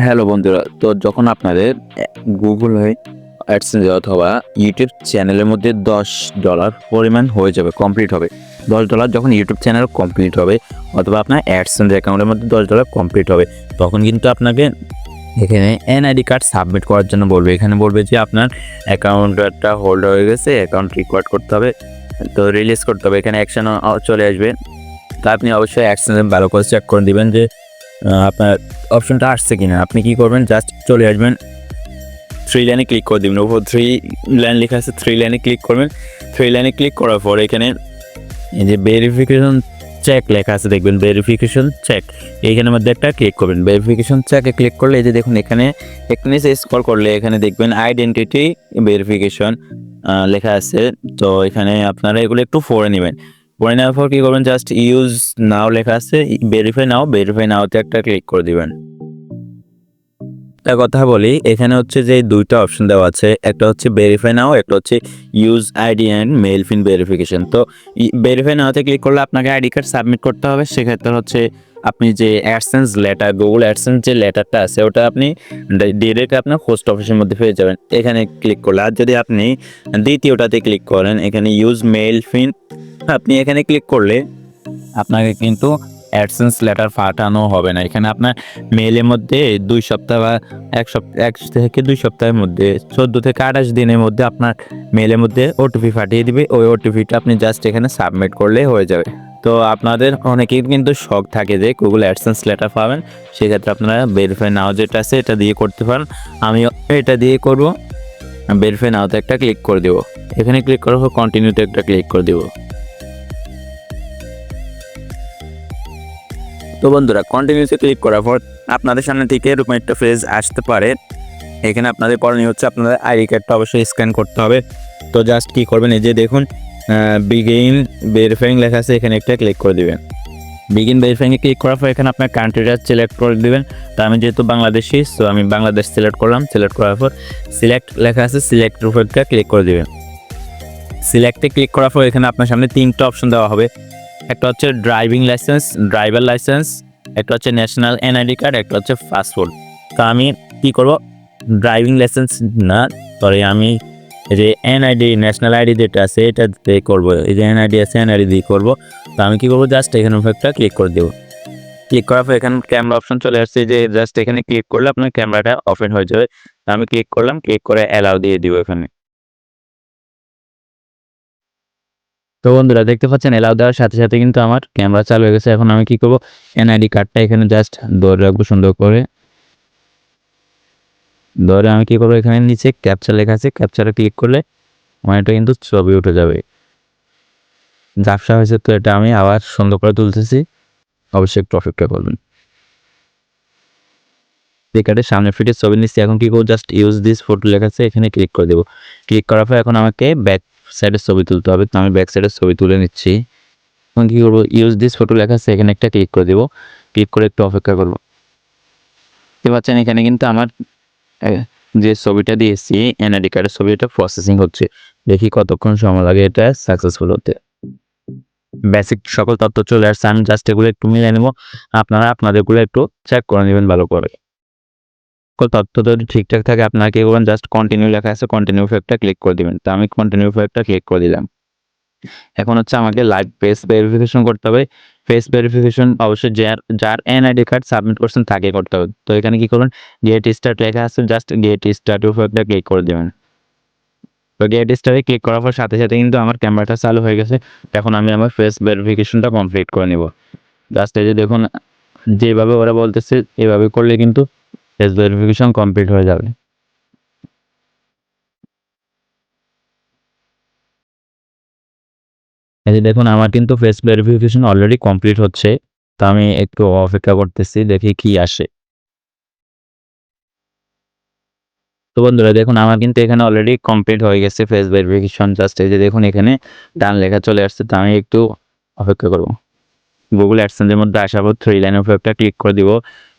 Hello বন্ধুরা, তো যখন আপনাদের গুগল হয়ে অ্যাডসেন্স অথবা ইউটিউব চ্যানেলের মধ্যে দশ ডলার পরিমাণ হয়ে যাবে কমপ্লিট হবে। দশ ডলার যখন ইউটিউব চ্যানেল কমপ্লিট হবে অথবা আপনার অ্যাডসেন্স অ্যাকাউন্টের মধ্যে দশ ডলার কমপ্লিট হবে, তখন কিন্তু আপনাকে এখানে এনআইডি কার্ড সাবমিট করার জন্য বলবে। এখানে বলবে যে আপনার অ্যাকাউন্টটা হোল্ড হয়ে গেছে অ্যাকাউন্ট রিকোয়ার্ড করতে হবে, তো রিলিজ করতে হবে। এখানে অ্যাকশন চলে আসবে। তা আপনি অবশ্যই অ্যাকশন ভালো করে চেক করে দিবেন যে আপনার অপশনটা আসছে কিনা? আপনি কি করবেন? জাস্ট চলে আসবেন। থ্রি লাইনে ক্লিক করে দিবেন। উপর থ্রি লাইন লেখা আছে থ্রি লাইনে ক্লিক করবেন। থ্রি লাইনে ক্লিক করার পর এখানে এই যে ভেরিফিকেশন চেক লেখা আছে, দেখবেন ভেরিফিকেশন চেক এইখানের মধ্যে একটা ক্লিক করবেন। ভেরিফিকেশন চেকে ক্লিক করলে এই যে দেখুন, এখানে এখানে স্কল করলে এখানে দেখবেন আইডেন্টিটি ভেরিফিকেশন লেখা আছে। তো এখানে আপনারা এগুলো একটু ফোরে নেবেন। পড়ে নেওয়ার পর কী করবেন জাস্ট ইউজ নাও লেখা আছে ভেরিফাই নাও ভেরিফাই নাওতে একটা ক্লিক করে দিবেন। একটা কথা বলি, এখানে হচ্ছে যে দুইটা অপশন দেওয়া আছে, একটা হচ্ছে ভেরিফাই নাও একটা হচ্ছে ইউজ আইডি অ্যান্ড মেল ফিন ভেরিফিকেশন তো ভেরিফাই নাওতে ক্লিক করলে আপনাকে আইডি কার্ড সাবমিট করতে হবে, সেক্ষেত্রে হচ্ছে আপনি যে অ্যাডসেন্স লেটার গুগল অ্যাডসেন্স যে লেটারটা আছে, ওটা আপনি ডিরেক্ট আপনার পোস্ট অফিসের মধ্যে পেয়ে যাবেন। এখানে ক্লিক করলে, আর যদি আপনি দ্বিতীয়টাতে ক্লিক করেন, এখানে ইউজ মেল ফিন আপনি এখানে ক্লিক করলে আপনাকে কিন্তু অ্যাডসেন্স লেটার পাঠানো হবে না। এখানে আপনার মেলের মধ্যে দুই সপ্তাহ বা এক সপ্তাহ, এক থেকে দুই সপ্তাহের মধ্যে, চোদ্দ থেকে আঠাশ দিনের মধ্যে আপনার মেলের মধ্যে ওটিপি পাঠিয়ে দিবে। ওই ওটিপিটা আপনি জাস্ট এখানে সাবমিট করলে হয়ে যাবে। তো আপনাদের অনেকেই কিন্তু শখ থাকে যে গুগল অ্যাডসেন্স লেটার পাবেন। সেক্ষেত্রে আপনারা ভেরিফাই নাও যেটা আছে এটা দিয়ে করতে পারেন। আমি এটা দিয়ে করব। ভেরিফাই নাওতে একটা ক্লিক করে দেবো। এখানে ক্লিক করার পর কন্টিনিউতে একটা ক্লিক করে দেবো। তো বন্ধুরা কন্টিনিউসে ক্লিক করার পর আপনাদের সামনে থেকে এরকম একটা ফেজ আসতে পারে। এখানে আপনাদের করণীয় হচ্ছে আপনাদের আইডি কার্ডটা অবশ্যই স্ক্যান করতে হবে। তো জাস্ট কী করবেন, এই যে দেখুন বিগিন ভেরিফাইং লেখা আছে, এখানে একটা ক্লিক করে দিবেন। বিগিন ভেরিফাইংয়ে ক্লিক করার পর এখানে আপনার কান্ট্রিটা সিলেক্ট করে দিবেন। তো আমি যেহেতু বাংলাদেশি সো আমি বাংলাদেশ সিলেক্ট করলাম। সিলেক্ট করার পর সিলেক্ট লেখা আছে সিলেক্টের উপর একটা ক্লিক করে দিবেন। সিলেক্টে ক্লিক করার পর এখানে আপনার সামনে তিনটা অপশন দেওয়া হবে। একটা হচ্ছে ড্রাইভিং লাইসেন্স ড্রাইভার লাইসেন্স একটা হচ্ছে ন্যাশনাল এনআইডি কার্ড একটা হচ্ছে পাসপোর্ট তো আমি কি করব? ড্রাইভিং লাইসেন্স না সরি আমি এই যে এনআইডি ন্যাশনাল আইডি যেটা আছে, এটা দিয়ে করব। এই যে এনআইডি আছে এনআইডি দিয়ে করব। তো আমি কি করব? জাস্ট এখানে একটা ক্লিক করে দেবো। ক্লিক করার পর এখানে ক্যামেরা অপশন চলে আসছে। যে জাস্ট এখানে ক্লিক করলে আপনার ক্যামেরাটা ওপেন হয়ে যাবে। আমি ক্লিক করলাম ক্লিক করে অ্যালাউ দিয়ে দিব এখানে। তো বন্ধুরা দেখতে পাচ্ছেন এলাও দেওয়ার সাথে সাথে কিন্তু আমার ক্যামেরা চালু হয়ে গেছে। এখন আমি কি করব? এনআইডি কার্ডটা এখানে জাস্ট ধরে রাখব সুন্দর করে। ধরে আমি কি করব? এখানে নিচে ক্যাপচার লেখা আছে। ক্যাপচারে ক্লিক করলে আমার এটা কিন্তু ছবি উঠে যাবে। ঝাপসা হয়েছে তো এটা আমি আবার সুন্দর করে তুলতেছি। অবশ্যই একটু অপেক্ষা করবেন। কার্ডের সামনে ফিটে ছবি নিচ্ছি। এখন কি করব? জাস্ট ইউজ দিস ফটো লেখা আছে, এখানে ক্লিক করে দেবো। ক্লিক করার পর এখন আমাকে ব্যাক সাইডের ছবি তুলতে হবে, তো আমি ব্যাক সাইডের ছবি তুলে নিচ্ছি। এখন কী করব? ইউজ দিস ফটো লেখা আছে, এখানে একটা ক্লিক করে দেবো। ক্লিক করে একটু অপেক্ষা করব। দেখতে পাচ্ছেন, এখানে কিন্তু আমার যে ছবিটা দিয়েছি এনআইডি কার্ডের ছবিটা প্রসেসিং হচ্ছে। দেখি কতক্ষণ সময় লাগে এটা সাকসেসফুল হতে। বেসিক সকল তথ্য চলে আসছে, আমি জাস্ট এগুলো একটু মিলে নেব। আপনারা আপনাদেরগুলো একটু চেক করে নেবেন ভালো করে। সকল তথ্য যদি ঠিকঠাক থাকে, আপনারা কি করবেন? জাস্ট কন্টিনিউ লেখা আছে কন্টিনিউ একটা ক্লিক করে দিবেন। তো আমি কন্টিনিউ একটা ক্লিক করে দিলাম। এখন হচ্ছে আমাকে লাইভ ফেস ভেরিফিকেশন করতে হবে। ফেস ভেরিফিকেশন অবশ্যই যার যার এনআইডি কার্ড সাবমিট করছেন তাকে করতে হবে। তো এখানে কি করবেন? গেট স্টার্ট লেখা আছে জাস্ট গেট স্টার্ট একটা ক্লিক করে দেবেন। তো গেট স্টারে ক্লিক করার পর সাথে সাথে কিন্তু আমার ক্যামেরাটা চালু হয়ে গেছে। এখন আমি আমার ফেস ভেরিফিকেশনটা কমপ্লিট করে নিব। জাস্ট এই যে দেখুন, যেভাবে ওরা বলতেছে, এভাবে করলে কিন্তু ফেস ভেরিফিকেশন কমপ্লিট হয়ে যাবে। এই যে দেখুন, আমার কিন্তু ফেস ভেরিফিকেশন অলরেডি কমপ্লিট হচ্ছে, তো আমি একটু অপেক্ষা করতেছি, দেখি কি আসে। তো বন্ধুরা, দেখুন, আমার কিন্তু এখানে অলরেডি কমপ্লিট হয়ে গেছে ফেস ভেরিফিকেশন জাস্ট এই যে দেখুন, এখানে ডান লেখা চলে আসছে, তো আমি একটু অপেক্ষা করব। গুগল অ্যাডসেন্সের মধ্যে আসার পর থ্রি লাইনের উপর একটা ক্লিক করে দিব।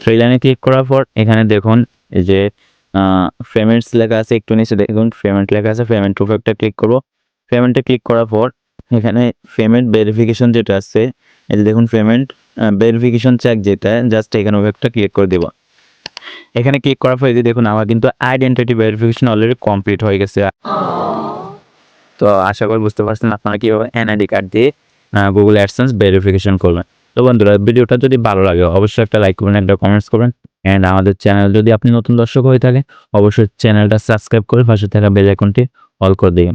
থ্রি লাইনে ক্লিক করার পর এখানে দেখুন যে পেমেন্টস লেখা আছে একটু নিচে দেখুন পেমেন্ট লেখা আছে পেমেন্ট উপর একটা ক্লিক করব। পেমেন্টে ক্লিক করার পর এখানে পেমেন্ট ভেরিফিকেশন যেটা আছে, এই যে দেখুন পেমেন্ট ভেরিফিকেশন চেক যেটা জাস্ট এখানে উপর একটা ক্লিক করে দিব। এখানে ক্লিক করার পরে দেখুন, আমার কিন্তু আইডেন্টিটি ভেরিফিকেশন অলরেডি কমপ্লিট হয়ে গেছে। তো আশা করি বুঝতে পারছেন আপনারা কীভাবে এনআইডি কার্ড দিয়ে গুগল অ্যাডসেন্স ভেরিফিকেশন করবেন। তো বন্ধুরা, ভিডিওটা যদি ভালো লাগে, অবশ্যই একটা লাইক করবেন, একটা কমেন্টস করবেন। অ্যান্ড আমাদের চ্যানেল যদি আপনি নতুন দর্শক হয়ে থাকে অবশ্যই চ্যানেলটা সাবস্ক্রাইব করে পাশে থাকা বেল আইকনটি অল করে দিন